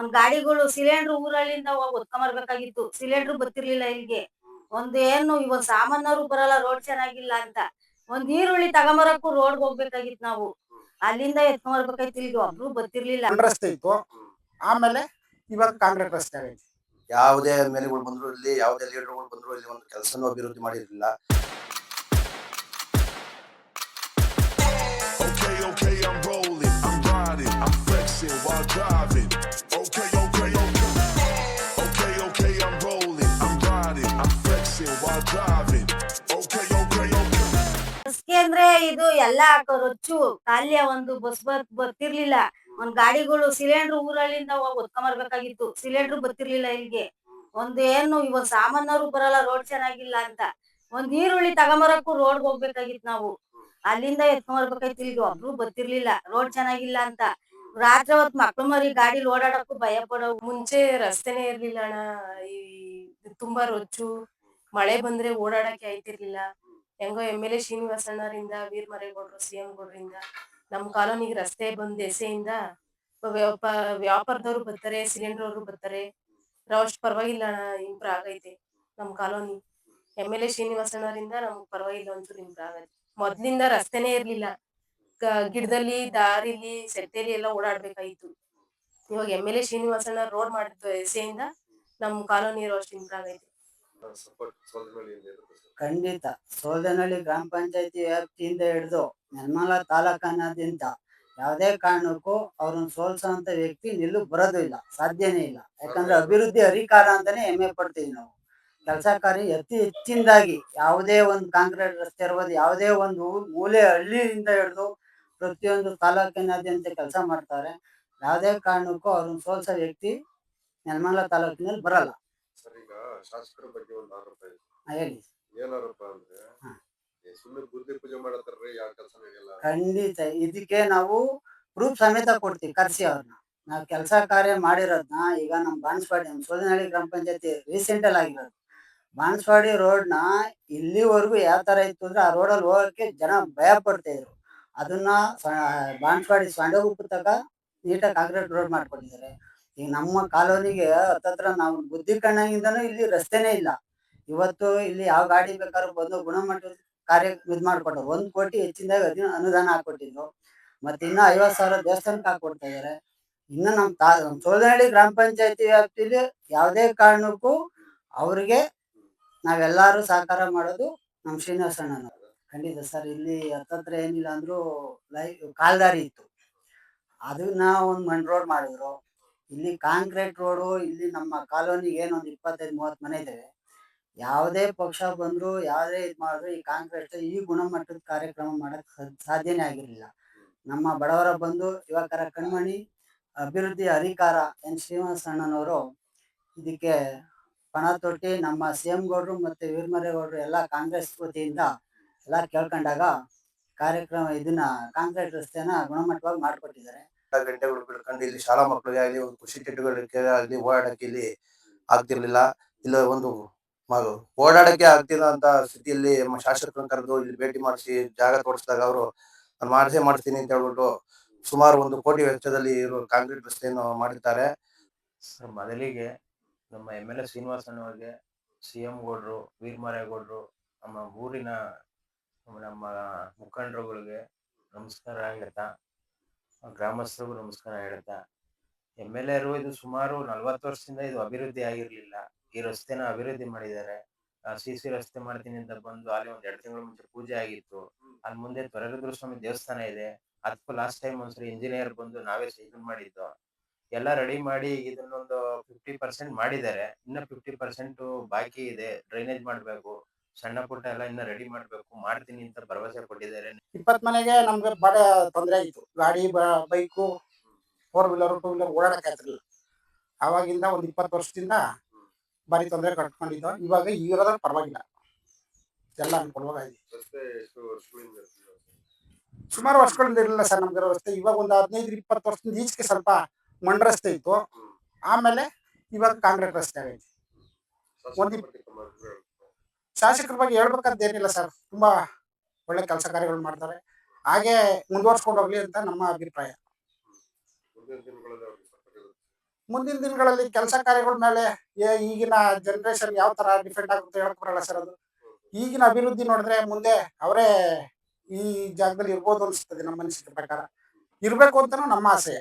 ಒಂದ್ ಗಾಡಿಗಳು ಸಿಲಿಂಡರ್ ಊರಲ್ಲಿಂದ ಹೋಗಿ ಹೊತ್ಕೊಂಬರ್ಬೇಕಾಗಿತ್ತು. ಸಿಲಿಂಡರ್ ಬರ್ತಿರ್ಲಿಲ್ಲ ಇಲ್ಲಿಗೆ. ಒಂದ್ ಏನು ಇವಾಗ ಸಾಮಾನ್ಯರು ಬರಲ್ಲ ರೋಡ್ ಚೆನ್ನಾಗಿಲ್ಲ ಅಂತ. ಒಂದ್ ಈರುಳ್ಳಿ ತಗೊಂಬರಕ್ಕೂ ರೋಡ್ ಹೋಗ್ಬೇಕಾಗಿತ್ತು ನಾವು. ಅಲ್ಲಿಂದ ಎತ್ಕೊಂಡ್ಬರ್ಬೇಕಾಯ್ತು ಇಲ್ಲಿ ಒಬ್ರು ಬರ್ತಿರ್ಲಿಲ್ಲ. ಸಣ್ಣ ರಸ್ತೆ ಇತ್ತು. ಆಮೇಲೆ ಇವಾಗ ಕಾಂಗ್ರೆಸ್ ರಸ್ತೆ ಆಗೈತೆ. ಯಾವುದೇ ಮೇಲೆಗಳು ಬಂದ್ರು ಇಲ್ಲಿ ಯಾವುದೇ ಲೀಡರ್ಗಳು ಬಂದ್ರು ಇಲ್ಲಿ ಒಂದು ಕೆಲಸನೂ ಅಭಿವೃದ್ಧಿ ಮಾಡಿರಲಿಲ್ಲ. Okay, okay, I'm rolling, I'm riding, I'm flexing while driving. ಇದು ಎಲ್ಲಾ ರೊಚ್ಚು. ಕಾಲ್ಯ ಒಂದು ಬಸ್ ಬರ್, ಬರ್ತಿರ್ಲಿಲ್ಲ. ಒಂದ್ ಗಾಡಿಗಳು ಸಿಲಿಂಡರ್ ಊರಲ್ಲಿಂದ ಹೊತ್ಕೊಂಬರ್ಬೇಕಾಗಿತ್ತು. ಸಿಲಿಂಡರ್ ಬರ್ತಿರ್ಲಿಲ್ಲ ಇಲ್ಲಿಗೆ. ಒಂದ್ ಏನು, ಇವಾಗ ಸಾಮಾನ್ಯರು ಬರಲ್ಲ ರೋಡ್ ಚೆನ್ನಾಗಿಲ್ಲ ಅಂತ. ಒಂದ್ ಈರುಳ್ಳಿ ತಗೊಂಬರಕ್ಕೂ ರೋಡ್ ಹೋಗ್ಬೇಕಾಗಿತ್ತು ನಾವು. ಅಲ್ಲಿಂದ ಎತ್ಕೊಂಬರ್ಬೇಕಾಯ್ತು ಇಲ್ಲಿಗೆ ಒಬ್ರು ಬರ್ತಿರ್ಲಿಲ್ಲ. ರೋಡ್ ಚೆನ್ನಾಗಿಲ್ಲ ಅಂತ. ರಾತ್ರಿ ಹೊತ್ತು ಮಕ್ಳು ಮರಿ ಗಾಡಿಲಿ ಓಡಾಡಕ್ಕೂ ಭಯ ಪಡೋ ಮುಂಚೆ ರಸ್ತೆನೇ ಇರ್ಲಿಲ್ಲ ಅಣ್ಣ. ಈ ತುಂಬಾ ರೊಚ್ಚು. ಮಳೆ ಬಂದ್ರೆ ಓಡಾಡಕ್ಕೆ ಆಯ್ತಿರ್ಲಿಲ್ಲ. ಹೆಂಗೋ ಎಂ ಎಲ್ ಎ ಶ್ರೀನಿವಾಸ ಅಣ್ಣರಿಂದ ವೀರ್ ಮರೇಗೌಡರು, ಸಿ ಎಂ ಗೌಡ್ರಿಂದ, ನಮ್ ಕಾಲೋನಿಗೆ ರಸ್ತೆ ಬಂದ್ ಎಸೆಯಿಂದ ವ್ಯಾಪ ವ್ಯಾಪಾರದವ್ರು ಬರ್ತಾರೆ, ಸಿಲಿಂಡರ್ ಅವರು ಬರ್ತಾರೆ. ಅಷ್ಟು ಪರವಾಗಿಲ್ಲ ಇಂಪ್ರೂವ್ ಆಗೈತೆ ನಮ್ colony. M L A Srinivasa ಅಣ್ಣರಿಂದ ನಮ್ಗ್ ಪರವಾಗಿಲ್ಲ ಅಂತೂ ಇಂಪ್ರೂವ್ ಆಗೈತೆ ಮೊದ್ಲಿಂದ ರಸ್ತೆನೇ ಇರ್ಲಿಲ್ಲ. ಗಿಡದಲ್ಲಿ, ದಾರಿಲಿ, ಸೆಟ್ಟೆಲಿ ಎಲ್ಲ ಓಡಾಡ್ಬೇಕಾಯ್ತು. ಇವಾಗ ಎಂ ಎಲ್ ಎ ಶ್ರೀನಿವಾಸಣ್ಣ ರೋಡ್ ಮಾಡಿದ ಎಸೆಯಿಂದ ನಮ್ ಕಾಲೋನಿ ಇರೋ ಅಷ್ಟು ಇಂಪ್ರೂವ್ ಆಗೈತೆ ಖಂಡಿತ. ಸೋದನಹಳ್ಳಿ ಗ್ರಾಮ ಪಂಚಾಯತಿ ವ್ಯಾಪ್ತಿಯಿಂದ ಹಿಡಿದು ನಿರ್ಮಲಾ ತಾಲೂಕನಾದ್ಯಂತ ಯಾವುದೇ ಕಾರಣಕ್ಕೂ ಅವ್ರನ್ನ ಸೋಲ್ಸೋಂತ ವ್ಯಕ್ತಿ ನಿಲ್ಲು ಬರೋದು ಇಲ್ಲ. ಸಾಧ್ಯನೇ ಇಲ್ಲ. ಯಾಕಂದ್ರೆ ಅಭಿವೃದ್ಧಿ ಅಧಿಕಾರ ಅಂತಾನೆ ಹೆಮ್ಮೆ ಪಡ್ತೀವಿ ನಾವು. ಕೆಲಸ ಕಾರ್ಯ ಅತಿ ಹೆಚ್ಚಿನದಾಗಿ ಯಾವುದೇ ಒಂದು ಕಾಂಕ್ರೀಟ್ ರಸ್ತೆ ಇರ್ಬೋದು ಯಾವುದೇ ಒಂದು ಮೂಲೆ ಹಳ್ಳಿಯಿಂದ ಹಿಡಿದು ಪ್ರತಿಯೊಂದು ತಾಲೂಕಿನಾದ್ಯಂತ ಕೆಲಸ ಮಾಡ್ತಾರೆ. ಯಾವುದೇ ಕಾರಣಕ್ಕೂ ಅವ್ರನ್ನ ಸೋಲ್ಸೋ ವ್ಯಕ್ತಿ ನೆಲಮಂಗಲ ತಾಲೂಕಿನಲ್ಲಿ ಬರಲ್ಲ. ಶಾಸಕರ ಬಗ್ಗೆ ಒಂದು ಆರೋಪ ಇದೆ. ಏನಾರಪ್ಪ ಅಂದ್ರೆ ಸುಮ್ಮನೆ ಬುದ್ಧಿ ಪೂಜೆ ಮಾಡತ್ತಾರ್ರಿ ಯಾವ ಕೆಲಸ ನಡೆಯಲ್ಲ? ಖಂಡಿತ ಇದಕ್ಕೆ ನಾವು ಪ್ರೂಫ್ ಸಮೇತ ಕೊಡ್ತೀವಿ ಕರ್ಸಿ ಅವ್ರನ್ನ. ನಾವು ಕೆಲಸ ಕಾರ್ಯ ಮಾಡಿರೋದ್ನ ಈಗ ನಮ್ ಬಾನ್ಸ್ವಾಡಿ ಸೋದನಹಳ್ಳಿ ಗ್ರಾಮ ಪಂಚಾಯತಿ ರೀಸೆಂಟ್ ಅಲ್ಲಿ ಆಗಿರೋದು. ಬಾನ್ಸ್ವಾಡಿ ರೋಡ್ನ ಇಲ್ಲಿವರೆಗೂ ಯಾವ ತರ ಇತ್ತು ಅಂದ್ರೆ ಆ ರೋಡಲ್ಲಿ ಹೋಗಕ್ಕೆ ಜನ ಭಯ ಪಡ್ತಾ ಇದ್ರು. ಅದನ್ನ ಸ- ಬಾನ್ಸ್ವಾಡಿ ಸಂಡಗುಪ್ಪ ತಕ ನೀಟಾಗಿ ಕಾಂಕ್ರೀಟ್ ರೋಡ್ ಮಾಡ್ಕೊಂಡಿದ್ದಾರೆ. ಈಗ ನಮ್ಮ ಕಾಲೋನಿಗೆ ಹತ್ತತ್ರ ನಾವು ಬುದ್ಧಿ ಕಣ್ಣಾಗಿಂದನೂ ಇಲ್ಲಿ ರಸ್ತೆನೇ ಇಲ್ಲ. ಇವತ್ತು ಇಲ್ಲಿ ಯಾವ ಗಾಡಿ ಬೇಕಾದ್ರೂ ಬಂದು ಗುಣಮಟ್ಟ ಕಾರ್ಯ ಇದ್ ಮಾಡ್ಕೊಟ್ರು ಒಂದ್ ಕೋಟಿ ಹೆಚ್ಚಿನದಾಗಿ ಅನುದಾನ ಹಾಕೊಟ್ಟಿದ್ರು ಮತ್ತೆ ಇನ್ನ ಐವತ್ ಸಾವಿರ ದೇವಸ್ಥಾನಕ್ಕೆ ಹಾಕೊಡ್ತಾ ಇದಾರೆ. ಇನ್ನು ನಮ್ ತಾ ಗ್ರಾಮ ಪಂಚಾಯತಿ ವ್ಯಾಪ್ತಿಲಿ ಯಾವುದೇ ಕಾರಣಕ್ಕೂ ಅವ್ರಿಗೆ ನಾವೆಲ್ಲಾರು ಸಹಕಾರ ಮಾಡೋದು ನಮ್ ಶ್ರೀನಿವಾಸ ಅಣ್ಣನವರು ಖಂಡಿತ ಸರ್, ಇಲ್ಲಿ ಹತ್ತತ್ರ ಏನಿಲ್ಲ ಅಂದ್ರೂ ಲೈ, ಕಾಲ್ದಾರಿ ಇತ್ತು. ಅದನ್ನ ಒಂದ್ ಮಣ್ ರೋಡ್ ಮಾಡಿದ್ರು. ಇಲ್ಲಿ ಕಾಂಕ್ರೀಟ್ ರೋಡು, ಇಲ್ಲಿ ನಮ್ಮ ಕಾಲೋನಿಗೆ ಒಂದು ಇಪ್ಪತ್ತೈದು ಮೂವತ್ ಮನೆ ಇದಾವೆ. ಯಾವುದೇ ಪಕ್ಷ ಬಂದ್ರು, ಯಾವುದೇ ಇದು ಮಾಡಿದ್ರು ಈ ಕಾಂಕ್ರೀಟ್ ಈ ಗುಣಮಟ್ಟದ ಕಾರ್ಯಕ್ರಮ ಮಾಡಕ್ ಸಾಧ್ಯನೇ ಆಗಿರಲಿಲ್ಲ. ನಮ್ಮ ಬಡವರ ಬಂದು ಯುವಕರ ಕಣ್ಮಣಿ, ಅಭಿವೃದ್ಧಿ ಅಧಿಕಾರ ಎನ್ ಶ್ರೀನಿವಾಸ ಅಣ್ಣನವರು ಇದಕ್ಕೆ ಪಣ ತೊಟ್ಟಿ ನಮ್ಮ ಸಿ ಎಂ ಗೌಡ್ರು ಮತ್ತೆ ವೀರಮರೇಗೌಡರು ಎಲ್ಲ ಕಾಂಗ್ರೆಸ್ ವತಿಯಿಂದ ಎಲ್ಲ ಕೇಳ್ಕೊಂಡಾಗ ಕಾರ್ಯಕ್ರಮ ಇದನ್ನ ಕಾಂಕ್ರೀಟ್ ರಸ್ತೆನ ಗುಣಮಟ್ಟವಾಗಿ ಮಾಡ್ಕೊಟ್ಟಿದ್ದಾರೆ. ಗಂಟೆಗಳು ಬಿಡ್ಕೊಂಡು ಇಲ್ಲಿ ಶಾಲಾ ಮಕ್ಕಳಿಗೆ ಆಗಲಿ, ಒಂದು ಖುಷಿ ಚಟುವಟಿಕೆ ಆಗಲಿ ಓಡಾಡಕ್ಕೆ ಇಲ್ಲಿ ಆಗ್ತಿರ್ಲಿಲ್ಲ. ಇಲ್ಲ ಒಂದು ಓಡಾಡಕ್ಕೆ ಆಗ್ತಿಲ್ಲ ಅಂತ ಸ್ಥಿತಿಯಲ್ಲಿ ನಮ್ಮ ಶಾಸಕರನ್ನ ಕರೆದು ಇಲ್ಲಿ ಭೇಟಿ ಮಾಡಿಸಿ ಜಾಗ ತೋರಿಸಿದಾಗ ಅವರು, ನಾನು ಮಾಡಿಸೇ ಮಾಡ್ತೀನಿ ಅಂತ ಹೇಳ್ಬಿಟ್ಟು ಸುಮಾರು ಒಂದು ಕೋಟಿ ವೆಚ್ಚದಲ್ಲಿ ಇರೋ ಕಾಂಕ್ರೀಟ್ ರಸ್ತೆಯನ್ನು ಮಾಡಿರ್ತಾರೆ ಸರ್ ಮೊದಲಿಗೆ ನಮ್ಮ ಎಂ ಎಲ್ ಎ ಶ್ರೀನಿವಾಸನವ್ರಿಗೆ ಸಿ ಎಂ ಗೌಡ್ರು, ವೀರಮಾರೇಗೌಡ್ರು ನಮ್ಮ ಊರಿನ ನಮ್ಮ ಮುಖಂಡರುಗಳಿಗೆ ನಮಸ್ಕಾರ ಹೇಳ್ತಾ ಗ್ರಾಮಸ್ಥರಿಗೂ ನಮಸ್ಕಾರ ಹೇಳ್ತಾ, ಎಂ ಎಲ್ ಎರು ಇದು ಸುಮಾರು ನಲ್ವತ್ತು ವರ್ಷದಿಂದ ಇದು ಅಭಿವೃದ್ಧಿ ಆಗಿರ್ಲಿಲ್ಲ. ಈ ರಸ್ತೆನ ಅಭಿವೃದ್ಧಿ ಮಾಡಿದ್ದಾರೆ. ಸಿ ಸಿ ರಸ್ತೆ ಮಾಡ್ತೀನಿ ಅಂತ ಬಂದು ಅಲ್ಲಿ ಒಂದ್ ಎರಡು ತಿಂಗಳ ಮುಂಚೆ ಪೂಜೆ ಆಗಿತ್ತು. ಅಲ್ಲಿ ಮುಂದೆ ತೊರಗದ್ರ ಸ್ವಾಮಿ ದೇವಸ್ಥಾನ ಇದೆ. ಅದಕ್ಕೂ ಲಾಸ್ಟ್ ಟೈಮ್ ಒಂದ್ಸರಿ ಇಂಜಿನಿಯರ್ ಬಂದು ನಾವೇ ಸೈಕಲ್ ಮಾಡಿದ್ದು. ಎಲ್ಲ ರೆಡಿ ಮಾಡಿ ಇದನ್ನೊಂದು ಫಿಫ್ಟಿ ಪರ್ಸೆಂಟ್ ಮಾಡಿದ್ದಾರೆ. ಇನ್ನ ಫಿಫ್ಟಿ ಪರ್ಸೆಂಟ್ ಬಾಕಿ ಇದೆ. ಡ್ರೈನೇಜ್ ಮಾಡ್ಬೇಕು. ಸಣ್ಣ ಪುಟ್ಟ ಎಲ್ಲ ಇನ್ನ ರೆಡಿ ಮಾಡ್ಬೇಕು ಮಾಡ್ತೀನಿ ಅಂತ ಭರವಸೆ ಕೊಟ್ಟಿದ್ದಾರೆ. ಇಪ್ಪತ್ ಮನೆಗೆ ನಮ್ಗೆ ಬಡ ತೊಂದರೆ ಆಯ್ತು. ಗಾಡಿ bike four wheeler two wheeler ಓಡಾಡಕ್ ಆಗ್ತಿರ್ಲಿಲ್ಲ ಅವಾಗಿಂದ ಒಂದ್ ಇಪ್ಪತ್ತು ವರ್ಷದಿಂದ ಭಾರಿ ತೊಂದರೆ ಕಟ್ಕೊಂಡಿದ್ದ ಇವಾಗ ಇರೋದ್ರ ಪರವಾಗಿಲ್ಲ. ಎಲ್ಲ ಅನುಕೂಲವಾಗಿದೆ. ರಸ್ತೆ ಎಷ್ಟು ವರ್ಷಗಳಿಂದ ಸುಮಾರು ವರ್ಷಗಳಿಂದ ಇರಲಿಲ್ಲ ಸರ್ ನಮ್ಗೆ ರಸ್ತೆ. ಇವಾಗ ಒಂದು ಹದಿನೈದು ಇಪ್ಪತ್ತು ವರ್ಷದಿಂದ ಈಚೆಗೆ ಸ್ವಲ್ಪ ಮಣ್ಣು ರಸ್ತೆ ಇತ್ತು. ಆಮೇಲೆ ಇವಾಗ ಕಾಂಕ್ರೀಟ್ ರಸ್ತೆ ಆಗೈತೆ ಒಂದು- ಬಗ್ಗೆ ತಮ್ಮ ಅಭಿಪ್ರಾಯ ಏನು? ಶಾಸಕರ ಬಗ್ಗೆ ಹೇಳ್ಬೇಕಂತ ಏನಿಲ್ಲ ಸರ್. ತುಂಬಾ ಒಳ್ಳೆ ಕೆಲಸ ಕಾರ್ಯಗಳು ಮಾಡ್ತಾರೆ. ಹಾಗೆ ಮುಂದುವರ್ಸ್ಕೊಂಡು ಹೋಗ್ಲಿ ಅಂತ ನಮ್ಮ ಅಭಿಪ್ರಾಯ. ಮುಂದಿನ ದಿನಗಳಲ್ಲಿ ಕೆಲಸ ಕಾರ್ಯಗಳ ಮೇಲೆ ಈಗಿನ ಜನರೇಷನ್ ಯಾವ ತರ ಡಿಫೆಂಡ್ ಆಗುತ್ತೆ ಹೇಳಕ್ ಬರಲ್ಲ ಸರ್ ಅದು. ಈಗಿನ ಅಭಿವೃದ್ಧಿ ನೋಡಿದ್ರೆ ಮುಂದೆ ಅವರೇ ಈ ಜಾಗದಲ್ಲಿ ಇರ್ಬೋದು ಅನ್ಸ್ತದೆ ನಮ್ಮ ಅನಿಸಿಕೆ ಪ್ರಕಾರ. ಇರ್ಬೇಕು ಅಂತಾನು ನಮ್ಮ ಆಸೆ.